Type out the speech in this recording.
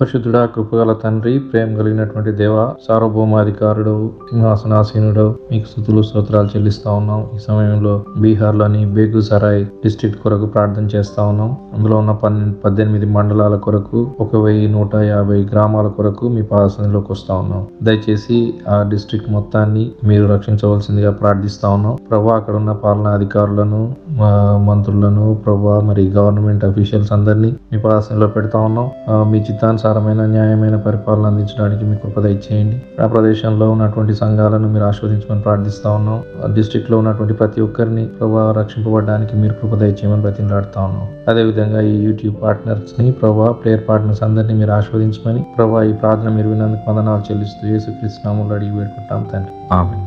పరిశుద్ధుడా కృపగల తండ్రి ప్రేమ కలిగినటువంటి దేవ సార్వభౌమాధికారుడు సింహాసనాసీనుడు మీకు స్థుతులు స్తోత్రాలు చెల్లిస్తా ఉన్నాం. ఈ సమయంలో బీహార్లోని బేగుసరాయ్ డిస్ట్రిక్ట్ కొరకు ప్రార్థన చేస్తా ఉన్నాం. అందులో ఉన్న పన్నెండు పద్దెనిమిది మండలాల కొరకు ఒక వెయ్యి నూట యాభై గ్రామాల కొరకు మీ పాదసంలోకి వస్తా ఉన్నాం. దయచేసి ఆ డిస్ట్రిక్ట్ మొత్తాన్ని మీరు రక్షించవలసిందిగా ప్రార్థిస్తా ఉన్నాం. ప్రభా అక్కడ ఉన్న పాలనా అధికారులను మంత్రులను ప్రభా మరి గవర్నమెంట్ అఫీషియల్స్ అందరినీ మీ పాదసంలో పెడతా ఉన్నాం. మీ మీ చిత్తానుసారమైన న్యాయమైన పరిపాలన అందించడానికి మీ కృపద ఇచ్చేయండి ఆ ప్రదేశంలో ఉన్నటువంటి సంఘాలను మీరు ఆస్వాదించమని ప్రార్థిస్తా ఉన్నాం. ఆ డిస్ట్రిక్ట్లో ఉన్నటువంటి ప్రతి ఒక్కరిని ప్రభావ రక్షింపబడడానికి మీరు కృపద ఇచ్చేయమని బ్రతిమలాడుతా ఉన్నాం. అదేవిధంగా ఈ యూట్యూబ్ పార్ట్నర్స్ని ప్రభా ప్లేయర్ పార్ట్నర్స్ అందరినీ మీరు ఆస్వాదించమని ప్రభా ఈ ప్రార్థన మీరు విన్నందుకు వందనాలు చెల్లిస్తూ యేసుక్రీస్తు నామంలో అడిగి వేడుకుంటాం తండ్రి. ఆమె